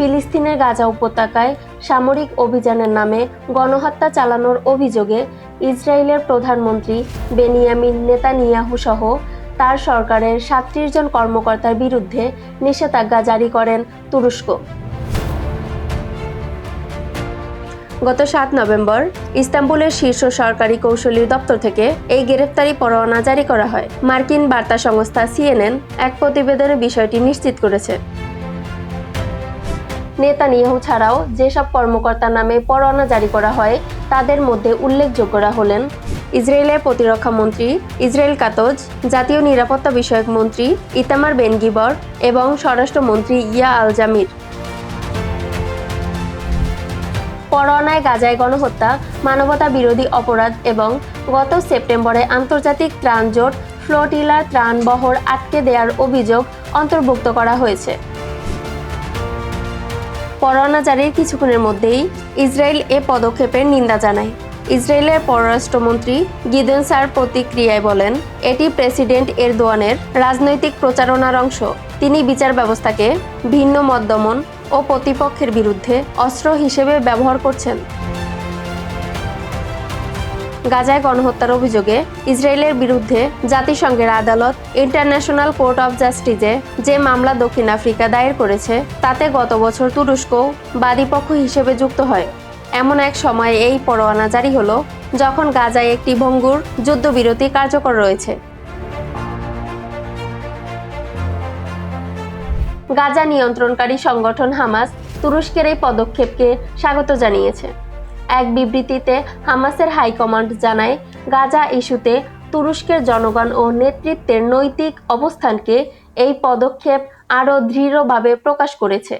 ফিলিস্তিনের গাজা উপত্যকায় সামরিক অভিযানের নামে গণহত্যা চালানোর অভিযোগে ইসরায়েলের প্রধানমন্ত্রী বেনিয়ামিন নেতানিয়াহু সহ তার সরকারের সাতত্রিশ জন কর্মকর্তার বিরুদ্ধে নিষেধাজ্ঞা জারি করেন তুরস্ক। গত সাত নভেম্বর ইস্তাম্বুলের শীর্ষ সরকারি কৌশলী দপ্তর থেকে এই গ্রেফতারি পরোয়ানা জারি করা হয়। মার্কিন বার্তা সংস্থা সিএনএন এক প্রতিবেদনে বিষয়টি নিশ্চিত করেছে। নেতানিয়াহু ছাড়াও যেসব কর্মকর্তার নামে পরোয়ানা জারি করা হয়, তাদের মধ্যে উল্লেখযোগ্যরা হলেন ইসরায়েলের প্রতিরক্ষা মন্ত্রী ইসরায়েল কাতজ, জাতীয় নিরাপত্তা বিষয়ক মন্ত্রী ইতামার বেনগিবর এবং স্বরাষ্ট্রমন্ত্রী ইয়া আল জামির পরোয়ানায় গাজায় গণহত্যা মানবতা বিরোধী অপরাধ এবং গত সেপ্টেম্বরে আন্তর্জাতিক ত্রাণ জোট ফ্লোটিলার ত্রাণ বহর আটকে দেওয়ার অভিযোগ অন্তর্ভুক্ত করা হয়েছে। পরোয়ানা জারির কিছুক্ষণের মধ্যেই ইসরায়েল এ পদক্ষেপের নিন্দা জানায়। ইসরায়েলের পররাষ্ট্রমন্ত্রী গিদেন সার প্রতিক্রিয়ায় বলেন, এটি প্রেসিডেন্ট এরদোয়ানের রাজনৈতিক প্রচারণার অংশ। তিনি বিচার ব্যবস্থাকে ভিন্ন মত দমন ও প্রতিপক্ষের বিরুদ্ধে অস্ত্র হিসেবে ব্যবহার করছেন। গাজায় গণহত্যার অভিযোগে ইসরায়েলের বিরুদ্ধে জাতিসংঘের আদালত ইন্টারন্যাশনাল কোর্ট অফ জাস্টিসে যে মামলা দক্ষিণ আফ্রিকা দায়ের করেছে, তাতে গত বছর তুরস্ক বাদীপক্ষ হিসেবে যুক্ত হয়। এমন এক সময়ে এই পরোয়ানা জারি হলো, যখন গাজায় একটি ভঙ্গুর যুদ্ধবিরতি কার্যকর রয়েছে। গাজা নিয়ন্ত্রণকারী সংগঠন হামাস তুরস্কের এই পদক্ষেপকে স্বাগত জানিয়েছে। এক বিবৃতিতে হামাসের হাইকমান্ড জানায়, গাজা ইস্যুতে তুরস্কের জনগণ ও নেতৃত্বের নৈতিক অবস্থানকে এই পদক্ষেপ আরও দৃঢ়ভাবে প্রকাশ করেছে।